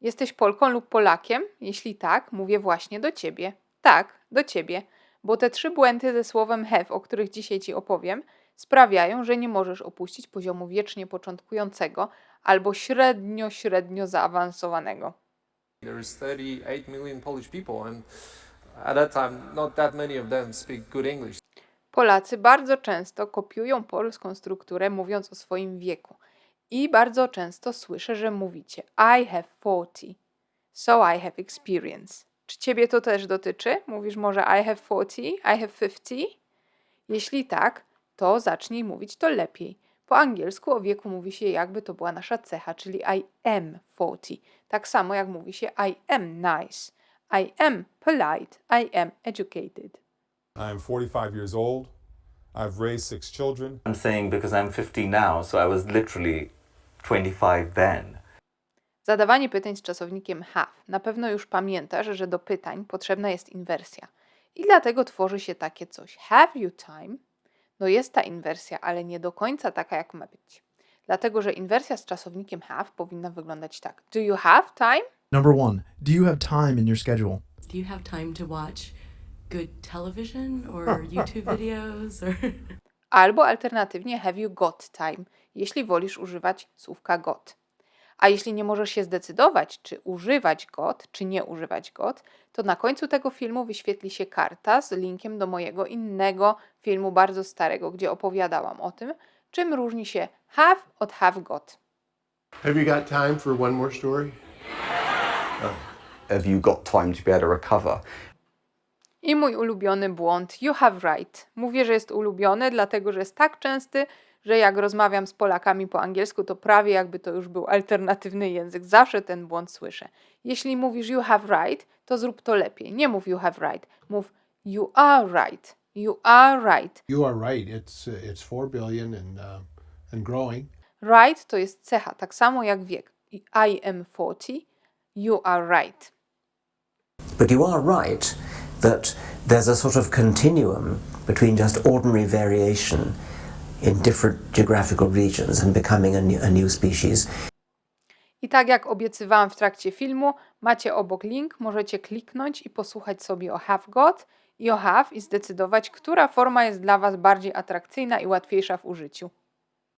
Jesteś Polką lub Polakiem? Jeśli tak, mówię właśnie do ciebie. Tak, do ciebie, bo te trzy błędy ze słowem have, o których dzisiaj ci opowiem, sprawiają, że nie możesz opuścić poziomu wiecznie początkującego albo średnio, średnio zaawansowanego. There's 38 million Polish people, and at that time, not that many of them speak good English. Polacy bardzo często kopiują polską strukturę, mówiąc o swoim wieku. I bardzo często słyszę, że mówicie I have 40, so I have experience. Czy ciebie to też dotyczy? Mówisz może I have 40, I have 50? Jeśli tak, to zacznij mówić to lepiej. Po angielsku o wieku mówi się jakby to była nasza cecha, czyli I am 40. Tak samo jak mówi się I am nice, I am polite, I am educated. I'm 45 years old. I've raised six children. I'm saying because I'm 50 now, so I was literally 25 then. Zadawanie pytań z czasownikiem have. Na pewno już pamiętasz, że do pytań potrzebna jest inwersja. I dlatego tworzy się takie coś. Have you time? No jest ta inwersja, ale nie do końca taka, jak ma być. Dlatego, że inwersja z czasownikiem have powinna wyglądać tak. Do you have time? Number one, do you have time in your schedule? Do you have time to watch good television or YouTube videos or Albo alternatywnie have you got time, jeśli wolisz używać słówka got. A jeśli nie możesz się zdecydować, czy używać got, czy nie używać got, to na końcu tego filmu wyświetli się karta z linkiem do mojego innego filmu bardzo starego, gdzie opowiadałam o tym, czym różni się have od have got. Have you got time for one more story? have you got time to be able to recover? I mój ulubiony błąd, you have right. Mówię, że jest ulubiony, dlatego że jest tak częsty, że jak rozmawiam z Polakami po angielsku, to prawie jakby to już był alternatywny język. Zawsze ten błąd słyszę. Jeśli mówisz you have right, to zrób to lepiej. Nie mów you have right, mów you are right. You are right. You are right. It's uh, it's four billion and uh, and growing. Right to jest cecha, tak samo jak wiek. I am 40, you are right. But you are right that there's a sort of continuum between just ordinary variation in different geographical regions and becoming a new, a new species. I tak jak obiecywałam w trakcie filmu, macie obok link, możecie kliknąć i posłuchać sobie o have got i o have i zdecydować, która forma jest dla Was bardziej atrakcyjna i łatwiejsza w użyciu.